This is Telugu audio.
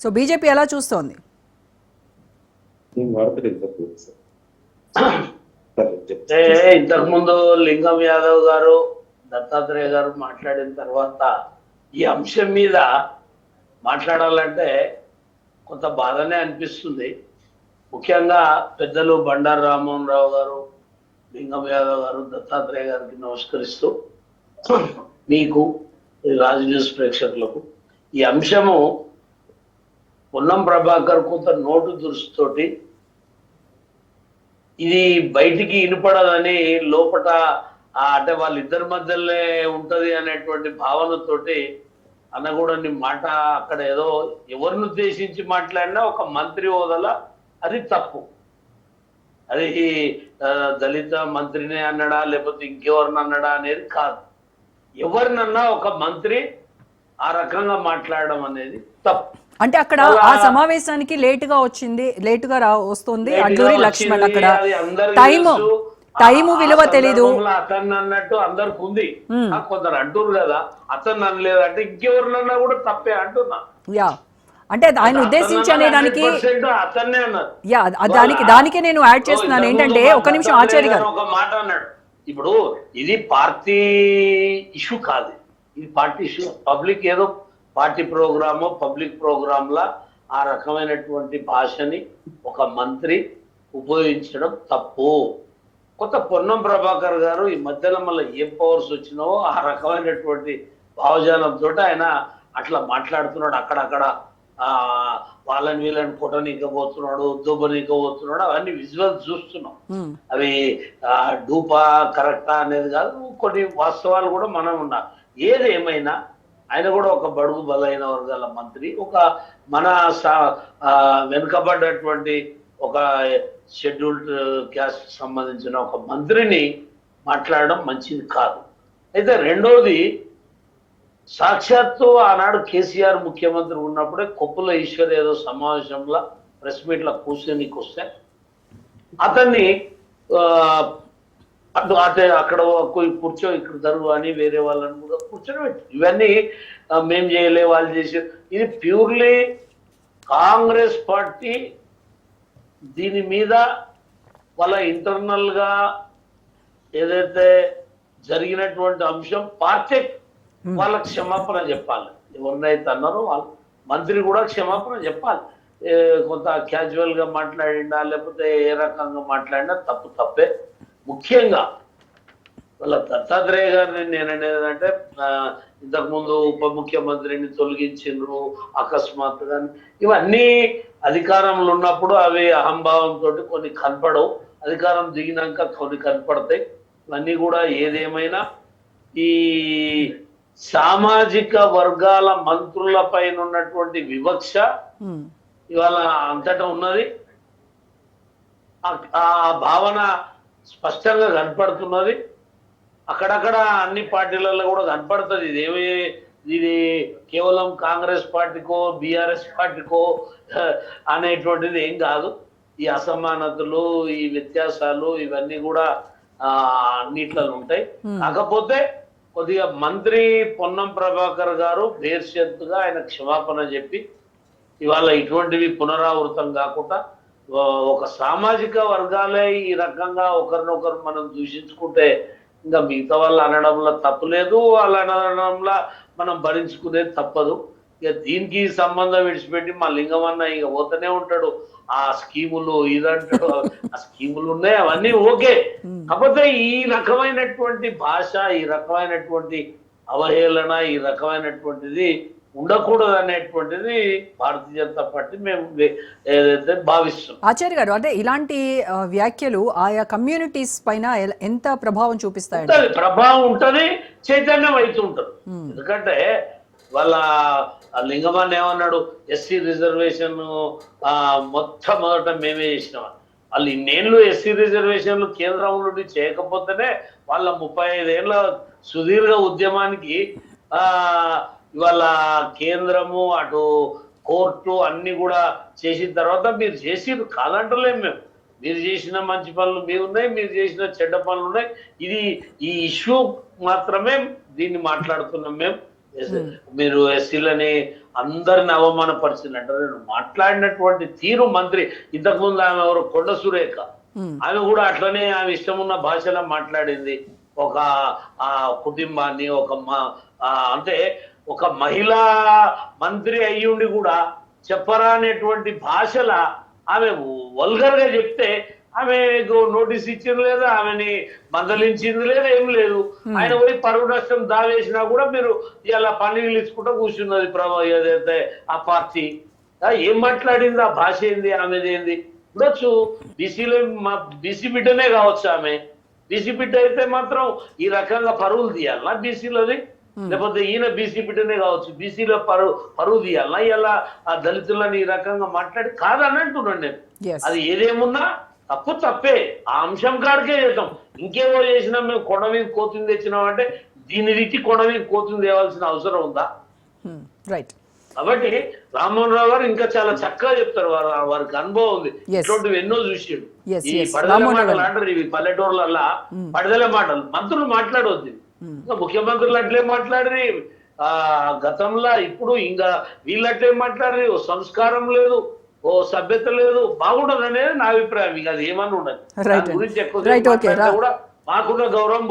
సో బీజేపీ ఎలా చూస్తోంది చెప్తా. అంటే ఇంతకు ముందు లింగం యాదవ్ గారు దత్తాత్రేయ గారు మాట్లాడిన తర్వాత ఈ అంశం మీద మాట్లాడాలంటే కొంత బాధనే అనిపిస్తుంది ముఖ్యంగా పెద్దలు బండారు రామ్మోహన్ రావు గారు లింగం యాదవ్ గారు దత్తాత్రేయ గారికి నమస్కరిస్తూ మీకు రాజు న్యూస్ ప్రేక్షకులకు ఈ అంశము పొన్నం ప్రభాకర్ కొంత నోటు దురుస్తుతోటి ఇది బయటికి వినపడదని లోపట అంటే వాళ్ళిద్దరి మధ్యలోనే ఉంటది అనేటువంటి భావనతోటి అనకూడని మాట అక్కడ ఏదో ఎవరిని ఉద్దేశించి మాట్లాడినా ఒక మంత్రి హోదాల అది తప్పు. అది దళిత మంత్రిని అన్నడా లేకపోతే ఇంకెవరిని అన్నడా అనేది కాదు. ఎవరినన్నా ఒక మంత్రి ఆ రకంగా మాట్లాడడం అనేది తప్పు. అంటే అక్కడ ఆ సమావేశానికి లేటుగా వచ్చింది లేటుగా రా వస్తుంది అడ్లూరి వచ్చింది, లక్ష్మణ్ అక్కడ. టైము ఆ- విలువ తెలీదు. అతన్ని అన్నట్టు అందరికి ఉంది. కొందరు అంటున్నారు కదా అతను అనలేదంటే ఇంకెవరినన్నా కూడా తప్పే అంటున్నా. యా. అంటే ఆయన ఉద్దేశించి అనే దానికి 100% అతన్నే అన్నారు. యా దానికి దానికే నేను యాడ్ చేస్తున్నాను ఏంటంటే ఒక నిమిషం ఆచార్య గారు. ఒక మాట అన్నాడు. ఇప్పుడు ఇది పార్టీ ఇష్యూ కాదు. ఇది పార్టీ పబ్లిక్ ఏదో పార్టీ ప్రోగ్రామో పబ్లిక్ ప్రోగ్రాంలా ఆ రకమైనటువంటి భాషని ఒక మంత్రి ఉపయోగించడం తప్పు. కొత్త పొన్నం ప్రభాకర్ గారు ఈ మధ్యలో మళ్ళీ ఏం పవర్స్ వచ్చినావో ఆ రకమైనటువంటి భావజాలంతో ఆయన అట్లా మాట్లాడుతున్నాడు. అక్కడక్కడ ఆ వాళ్ళని వీళ్ళని కొట్టనీకపోతున్నాడు దుబ్బనీకపోతున్నాడు అవన్నీ విజువల్స్ చూస్తున్నాం. ఉమ్, అవి ఆ, డూపా కరెక్టా అనేది కాదు. కొన్ని వాస్తవాలు కూడా మనం ఉన్నా ఏది ఏమైనా ఆయన కూడా ఒక బడుగు బలైన వర్గాల మంత్రి ఒక మన సా- వెనుకబడ్డటువంటి ఒక షెడ్యూల్డ్ క్యాస్ట్ సంబంధించిన ఒక మంత్రిని మాట్లాడడం మంచిది కాదు. అయితే రెండవది సాక్షాత్తు ఆనాడు కేసీఆర్ ముఖ్యమంత్రి ఉన్నప్పుడే కొప్పుల ఈశ్వర్ ఏదో సమావేశంలో ప్రెస్ మీట్లో కూర్చొనికి వస్తే అతన్ని అటు అటే అక్కడ కూర్చో ఇక్కడ జరుగు అని వేరే వాళ్ళని కూడా కూర్చొని పెట్టు ఇవన్నీ ఆ, మేం చేయలే వాళ్ళు చేసే ఇది ప్యూర్లీ కాంగ్రెస్ పార్టీ దీని మీద వాళ్ళ ఇంటర్నల్గా ఏదైతే జరిగినటువంటి అంశం పార్టీ వాళ్ళకి క్షమాపణ చెప్పాలి. ఎవరినైతే అన్నారో వాళ్ళు మంత్రి కూడా క్షమాపణ చెప్పాలి. కొంత క్యాజువల్గా మాట్లాడిండా లేకపోతే ఏ రకంగా మాట్లాడినా తప్పు తప్పే. ముఖ్యంగా వాళ్ళ దత్తాత్రేయ గారిని నేను అనేది అంటే ఇంతకుముందు ఉప ముఖ్యమంత్రిని తొలగించిండ్రు అకస్మాత్తుగా ఇవన్నీ అధికారంలో ఉన్నప్పుడు అవి అహంభావంతో కొన్ని కనపడవు. అధికారం దిగినాక కొన్ని కనపడతాయి. ఇవన్నీ కూడా ఏదేమైనా ఈ సామాజిక వర్గాల మంత్రుల పైన ఉన్నటువంటి వివక్ష ఇవాళ అంతటా ఉన్నది. ఆ భావన స్పష్టంగా కనపడుతున్నది. అక్కడక్కడ అన్ని పార్టీలలో కూడా కనపడుతుంది. ఇదేమి ఇది కేవలం కాంగ్రెస్ పార్టీకో బీఆర్ఎస్ పార్టీకో అనేటువంటిది ఏం కాదు. ఈ అసమానతలు ఈ వ్యత్యాసాలు ఇవన్నీ కూడా ఆ, అన్నిట్లో ఉంటాయి. కాకపోతే కొద్దిగా మంత్రి పొన్నం ప్రభాకర్ గారు బేర్షత్తుగా ఆయన క్షమాపణ చెప్పి ఇవాళ ఇటువంటివి పునరావృతం కాకుండా ఒక సామాజిక వర్గాలే ఈ రకంగా ఒకరినొకరు మనం దూషించుకుంటే ఇంకా మిగతా వాళ్ళు అనడంలో తప్పు లేదు వాళ్ళు అనడంలో మనం భరించుకునేది తప్పదు. ఇక దీనికి సంబంధం విడిచిపెట్టి మా లింగమన్న ఇక పోతూనే ఉంటాడు. ఆ స్కీములు ఇదంటాడు. ఆ స్కీములు ఉన్నాయి అవన్నీ ఓకే. కాకపోతే ఈ రకమైనటువంటి భాష ఈ రకమైనటువంటి అవహేళన ఈ రకమైనటువంటిది ఉండకూడదు అనేటువంటిది భారతీయ జనతా పార్టీ మేము ఏదైతే భావిస్తున్నాం. ఆచార్య గారు అంటే ఇలాంటి వ్యాఖ్యలు ఆయా కమ్యూనిటీస్ పైన ఎంత ప్రభావం చూపిస్తాయండి? ఉంటది. ప్రభావం ఉంటది చైతన్యం అవుతుంటది ఎందుకంటే వాళ్ళ ఆ లింగమాన్ని ఏమన్నాడు? ఎస్సీ రిజర్వేషన్ ఆ మొట్టమొదట మేమే చేసినాం. వాళ్ళు ఇన్నేళ్ళు ఎస్సీ రిజర్వేషన్లు కేంద్రం నుండి చేయకపోతేనే వాళ్ళ ముప్పై ఐదేళ్ళ సుదీర్ఘ ఉద్యమానికి ఆ ఇవాళ కేంద్రము అటు కోర్టు అన్ని కూడా చేసిన తర్వాత మీరు చేసిరు కాదంటలేం మేము. మీరు చేసిన మంచి పనులు మీ ఉన్నాయి మీరు చేసిన చెడ్డ పనులు ఉన్నాయి. ఇది ఈ ఇష్యూ మాత్రమే దీన్ని మాట్లాడుతున్నాం మేము. మీరు ఎస్సీలని అందరిని అవమానపరిచింది అంటారు నేను మాట్లాడినటువంటి తీరు మంత్రి. ఇంతకుముందు ఆమె ఎవరు? కొండ సురేఖ. ఆమె కూడా అట్లనే ఆమె ఇష్టం ఉన్న భాషలో మాట్లాడింది. ఒక ఆ కుటుంబాన్ని ఒక మ- అంటే ఒక మహిళా మంత్రి అయ్యుండి కూడా చెప్పరానేటువంటి భాషల ఆమె వల్గర్గా చెప్తే ఆమెకు నోటీస్ ఇచ్చింది లేదు ఆమెని మందలించింది లేదు ఏం లేదు. ఆయన పోయి పరువు నష్టం దావేసినా కూడా మీరు ఇలా పండుగలు ఇచ్చుకుంటూ కూర్చున్నది ప్రభా ఏదైతే ఆ పార్టీ. ఏం మాట్లాడింది? ఆ భాష ఏంది? ఆమెది ఏంది? ఉండొచ్చు. బీసీలో మా బీసీ బిడ్డనే కావచ్చు ఆమె. బీసీ బిడ్డ అయితే మాత్రం ఈ రకంగా పరువులు తీయాలనా బీసీలోది లేకపోతే ఈయన బీసీ బిడ్డనే కావచ్చు. బీసీలో పరువు పరువు తీయాలనా ఇలా ఆ దళితులని ఈ రకంగా మాట్లాడి? కాదని అంటున్నాను నేను. అది ఏదేమున్నా తప్పు తప్పే. ఆ అంశం కాడికే చేద్దాం. ఇంకేమో చేసినా మేము కొండ మీద కోతుంది తెచ్చినాం అంటే దీన్ని తిట్టి కొండ మీద కోతుంది తేవాల్సిన అవసరం ఉందా? రైట్ కాబట్టి రామ్మోహన్ రావు గారు ఇంకా చాలా చక్కగా చెప్తారు. వారు వారికి అనుభవం ఉంది. ఇటువంటివి ఎన్నో చూసిండు. ఈ. పడదల మాటలు. అంటారు ఇవి పల్లెటూర్లల్లా. పడదల మాటలు. మంత్రులు మాట్లాడవద్దు ఇంకా ముఖ్యమంత్రులు అట్లే మాట్లాడరి. ఆ గతంలో ఇప్పుడు ఇంకా వీళ్ళు అట్లే మాట్లాడరి. ఓ సంస్కారం లేదు ఓ సభ్యత లేదు. బాగుండదు అనేది నా అభిప్రాయం. ఇక అది ఏమన్నా ఉండదు. గురించి ఎక్కువ కూడా మాకున్న గౌరవం.